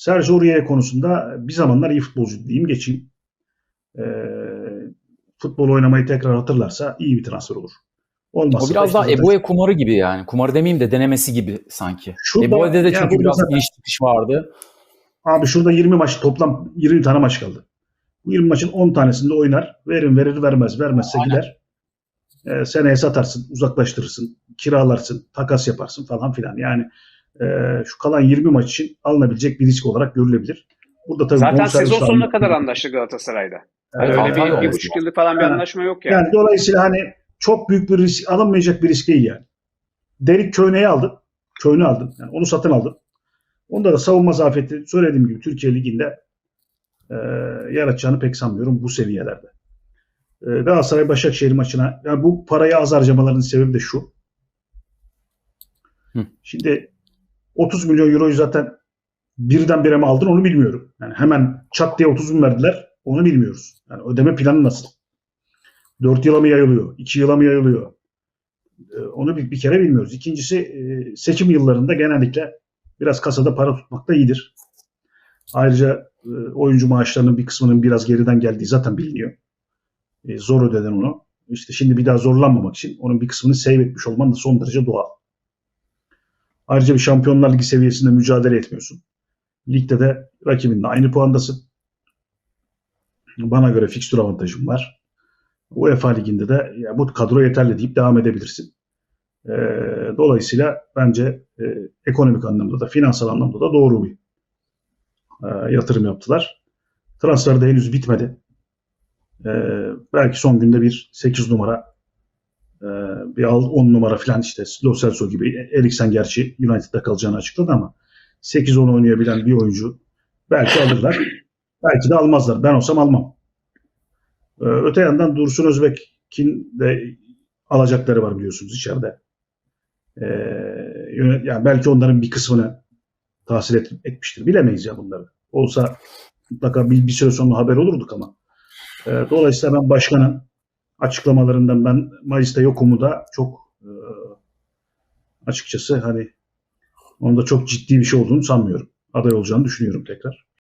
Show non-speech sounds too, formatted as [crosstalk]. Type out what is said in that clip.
Sergio Aurier konusunda bir zamanlar iyi futbolcu diyeyim geçeyim. Ee, futbol oynamayı tekrar hatırlarsa iyi bir transfer olur. Olmazsa O da biraz işte daha Eboe kumarı gibi yani. Kumarı demeyeyim de denemesi gibi sanki. Şurada- Eboe'de de çünkü biraz zaten- iniş çıkış vardı. Abi şurada 20 maç toplam 20 tane maç kaldı. Bu 20 maçın 10 tanesinde oynar. Verin verir vermez. Vermezse Aynen. gider. Ee, seneye satarsın, uzaklaştırırsın, kiralarsın, takas yaparsın falan filan. Yani e, şu kalan 20 maç için alınabilecek bir risk olarak görülebilir. Burada tabii Zaten sezon sonuna almak- kadar anlaştı Galatasaray'da. Evet, Öyle bir, bir olmuş buçuk bu. yıllık falan bir Yani- anlaşma yok yani. Yani dolayısıyla hani çok büyük bir risk alınmayacak bir risk değil yani. Derik Köyne'yi aldın. Köyne aldın. Yani onu satın aldın. Onda da savunma zafiyeti söylediğim gibi Türkiye Ligi'nde e, yaratacağını pek sanmıyorum bu seviyelerde. E, Galatasaray Başakşehir maçına yani bu parayı az harcamalarının sebebi de şu. Hı. Şimdi 30 milyon euroyu zaten birdenbire mi aldın onu bilmiyorum. Yani hemen çat diye 30 bin verdiler onu bilmiyoruz. Yani ödeme planı nasıl? 4 yıla mı yayılıyor? 2 yıla mı yayılıyor? Ee, Onu bir, bir kere bilmiyoruz. İkincisi e, seçim yıllarında genellikle biraz kasada para tutmak da iyidir. Ayrıca e, oyuncu maaşlarının bir kısmının biraz geriden geldiği zaten biliniyor. E, Zor ödeden onu. İşte şimdi bir daha zorlanmamak için onun bir kısmını save etmiş olman da son derece doğal. Ayrıca bir Şampiyonlar Ligi seviyesinde mücadele etmiyorsun. Ligde de rakibinle aynı puandasın. Bana göre fikstür avantajım var. UEFA Ligi'nde de ya bu kadro yeterli deyip devam edebilirsin. Ee, dolayısıyla bence e, ekonomik anlamda da finansal anlamda da doğru bir e, yatırım yaptılar. Transfer de henüz bitmedi. Ee, belki son günde bir 8 numara e, bir 10 numara falan işte Lo Celso gibi Eriksen gerçi United'da kalacağını açıkladı ama 8-10 oynayabilen bir oyuncu belki alırlar. [clears throat] belki de almazlar. Ben olsam almam. Ee, öte yandan Dursun Özbek'in de alacakları var biliyorsunuz içeride. Ee, yani belki onların bir kısmını tahsil et- etmiştir. Bilemeyiz ya bunları. Olsa mutlaka bir, bir süre sonra haber olurduk ama. Ee, dolayısıyla ben başkanın açıklamalarından ben Mayıs'ta yokumu da çok e, açıkçası hani onda çok ciddi bir şey olduğunu sanmıyorum. Aday olacağını düşünüyorum tekrar.